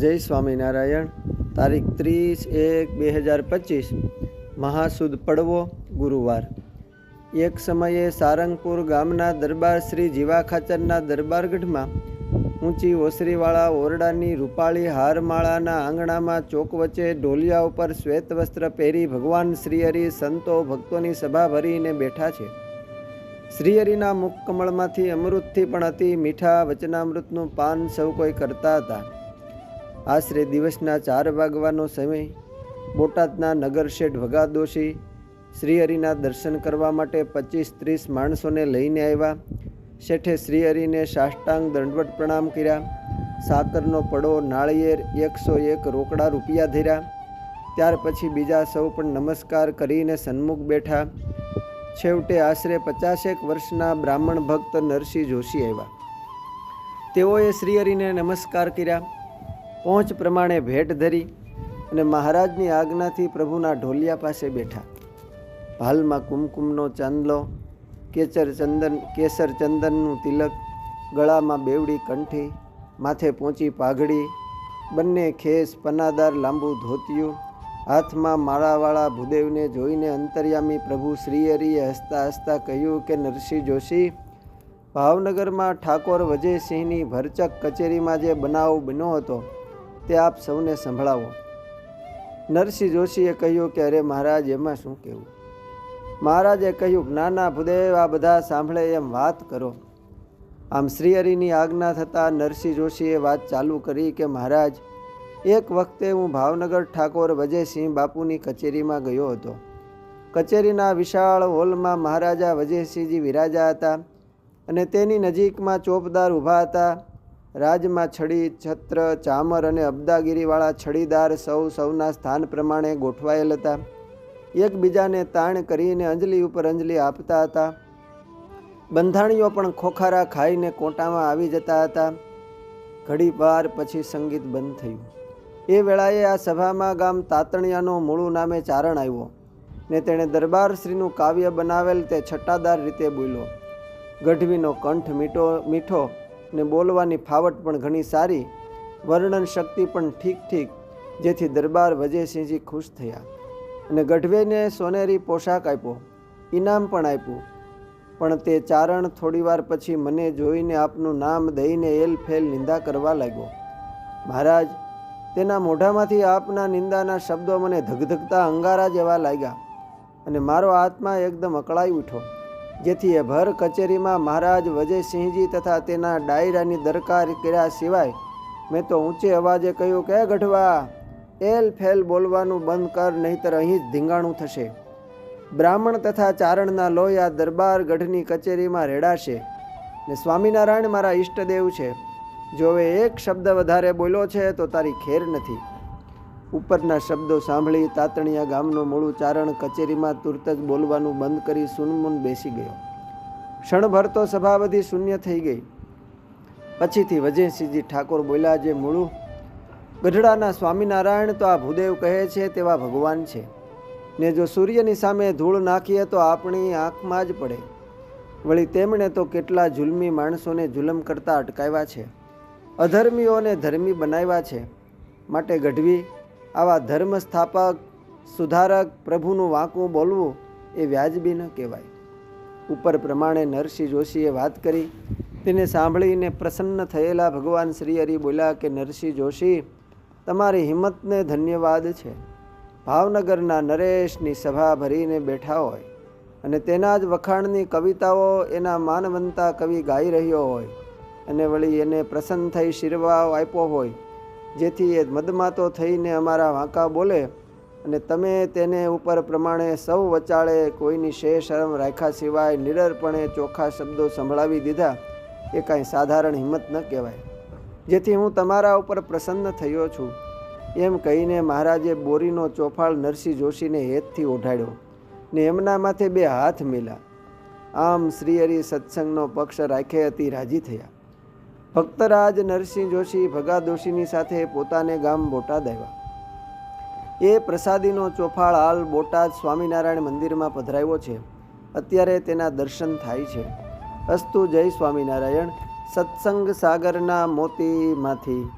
જય સ્વામિનારાયણ. તારીખ ત્રીસ એક બે હજાર પચીસ, મહાસુદ પડવો, ગુરુવાર. એક સમયે સારંગપુર ગામના દરબાર શ્રી જીવા ખાચરના દરબારગઢમાં ઊંચી ઓસરીવાળા ઓરડાની રૂપાળી હારમાળાના આંગણામાં ચોક વચ્ચે ઢોલિયા ઉપર શ્વેત વસ્ત્ર પહેરી ભગવાન શ્રીહરિ સંતો ભક્તોની સભા ભરીને બેઠા છે. શ્રીહરિના મુખ કમળમાંથી અમૃતથી પણ અતિ મીઠા વચનામૃતનું પાન સૌ કોઈ કરતા હતા. આશરે દિવસના ચાર વાગવાનો સમય બોટાદના નગર શેઠ ભગાદોશી શ્રીહરિના દર્શન કરવા માટે પચીસ ત્રીસ માણસોને લઈને આવ્યા. શેઠે શ્રીહરિને સાષ્ટાંગ દંડવટ પ્રણામ કર્યા. સાકરનો પડો, નાળિયેર, એકસો એક રોકડા રૂપિયા ધર્યા. ત્યાર પછી બીજા સૌ પણ નમસ્કાર કરીને સન્મુખ બેઠા. છેવટે આશરે પચાસેક વર્ષના બ્રાહ્મણ ભક્ત નરસિંહ જોશી આવ્યા. તેઓએ શ્રીહરિને નમસ્કાર કર્યા. પહોંચ પ્રમાણે ભેટ ધરી અને મહારાજની આજ્ઞાથી પ્રભુના ઢોલિયા પાસે બેઠા. હાલમાં કુમકુમનો ચાંદલો કેચર ચંદન, કેસર ચંદનનું તિલક, ગળામાં બેવડી કંઠી, માથે પહોંચી પાઘડી, બંને ખેસ, પનાદાર, લાંબુ ધોતિયું, હાથમાં માળાવાળા ભૂદેવને જોઈને અંતર્યામી પ્રભુ શ્રીહરિએ હસતા હસતા કહ્યું કે, નરસિંહ જોશી, ભાવનગરમાં ઠાકોર વજયસિંહની ભરચક કચેરીમાં જે બનાવ બન્યો હતો તે આપ સૌને સંભળાવો. નરસિંહ જોશીએ કહ્યું કે, અરે મહારાજ, એમાં શું કહેવું? મહારાજે કહ્યું ના ના ભૂદેવ, આ બધા સાંભળે એમ વાત કરો. આમ શ્રીહરિની આજ્ઞા થતાં નરસિંહ જોશીએ વાત ચાલુ કરી કે, મહારાજ, એક વખતે હું ભાવનગર ઠાકોર વજયસિંહ બાપુની કચેરીમાં ગયો હતો. કચેરીના વિશાળ હોલમાં મહારાજા વજયસિંહજી વિરાજા હતા અને તેની નજીકમાં ચોપદાર ઊભા હતા. રાજમાં છડી, છત્ર, ચામર અને અબદાગીરીવાળા છડીદાર સૌ સૌના સ્થાન પ્રમાણે ગોઠવાયેલ હતા. એકબીજાને તાણ કરીને અંજલિ ઉપર અંજલિ આપતા હતા. બંધાણીઓ પણ ખોખારા ખાઈને કોટામાં આવી જતા હતા. ઘડી વાર પછી સંગીત બંધ થયું. એ વેળાએ આ સભામાં ગામ તાતણિયાનો મૂળું નામે ચારણ આવ્યો ને તેણે દરબારશ્રીનું કાવ્ય બનાવેલ તે છટ્ટાદાર રીતે બોલ્યો. ગઢવીનો કંઠ મીઠો મીઠો ને બોલવાની ફાવટ પણ ઘણી સારી, વર્ણન શક્તિ પણ ઠીક ઠીક, જેથી દરબાર વજયસિંહજી ખુશ થયા અને ગઢવેને સોનેરી પોશાક આપ્યો ઇનામ પણ આપ્યું. પણ તે ચારણ થોડીવાર પછી મને જોઈને આપનું નામ દઈને એલ ફેલ નિંદા કરવા લાગ્યો. મહારાજ, તેના મોઢામાંથી આપના નિંદાના શબ્દો મને ધગધગતા અંગારા જેવા લાગ્યા અને મારો આત્મા એકદમ અકળાઈ ઉઠ્યો. જેથી એ ભર કચેરીમાં મહારાજ વજયસિંહજી તથા તેના ડાયરાની દરકાર કર્યા સિવાય, મેં તો ઊંચે અવાજે કહ્યું કે ગઢવા, એલ ફેલ બોલવાનું બંધ કર, નહીતર અહીં જ ધીંગાણું થશે. બ્રાહ્મણ તથા ચારણના લોહી દરબાર ગઢની કચેરીમાં રેડાશે ને સ્વામિનારાયણ મારા ઈષ્ટદેવ છે. જો એ એક શબ્દ વધારે બોલ્યો છે, તો તારી ખેર નથી. ઉપરના શબ્દો સાંભળી તાતણિયા ગામનું મૂળું ચારણ કચેરીમાં તુરત જ બોલવાનું બંધ કરી સુનમુન બેસી ગયો. ક્ષણભર તો સભા બધી શૂન્ય થઈ ગઈ. પછીથી વજયસિંહજી ઠાકોર બોલ્યા, જે મૂળું ગઢડાના સ્વામિનારાયણ તો આ ભૂદેવ કહે છે તેવા ભગવાન છે. ને જો સૂર્યની સામે ધૂળ નાખીએ તો આપણી આંખમાં જ પડે. વળી તેમણે તો કેટલા જુલમી માણસોને જુલમ કરતા અટકાવ્યા છે. અધર્મીઓને ધર્મી બનાવ્યા છે. માટે ગઢવી આવા ધર્મ સ્થાપક સુધારક, પ્રભુનું વાંકું બોલવું એ વ્યાજબી ન કહેવાય. ઉપર પ્રમાણે નરસિંહ જોશીએ વાત કરી. તેને સાંભળીને પ્રસન્ન થયેલા ભગવાન શ્રી હરિ બોલ્યા કે, નરસિંહ જોશી, તમારી હિંમતને ધન્યવાદ છે. ભાવનગરના નરેશની સભા ભરીને બેઠા હોય અને તેના જ વખાણની કવિતાઓ એના માનવંતા કવિ ગાઈ રહ્યો હોય અને વળી એને પ્રસન્ન થઈ શીરવાવ આપ્યો હોય જેથી એ મદમાતો થઈને અમારા વાંકા બોલે અને તમે તેને ઉપર પ્રમાણે સૌ વચાળે કોઈની શે શરમ રાખ્યા સિવાય નિડરપણે ચોખ્ખા શબ્દો સંભળાવી દીધા. એ કાંઈ સાધારણ હિંમત ન કહેવાય. જેથી હું તમારા ઉપર પ્રસન્ન થયો છું. એમ કહીને મહારાજે બોરીનો ચોફાળ નરસિંહ જોશીને હેતથી ઓઢાડ્યો ને એમના માથે બે હાથ મેલા. આમ શ્રીહરિ સત્સંગનો પક્ષ રાખે હતી રાજી થયા. ભક્તરાજ નરસિંહ જોશી ભગા દોશીની સાથે પોતાને ગામ બોટાદ આવ્યા. એ પ્રસાદીનો ચોફાળ હાલ બોટાદ સ્વામિનારાયણ મંદિરમાં પધરાવ્યો છે. અત્યારે તેના દર્શન થાય છે. અસ્તુ જય સ્વામિનારાયણ. સત્સંગ સાગરના મોતીમાંથી.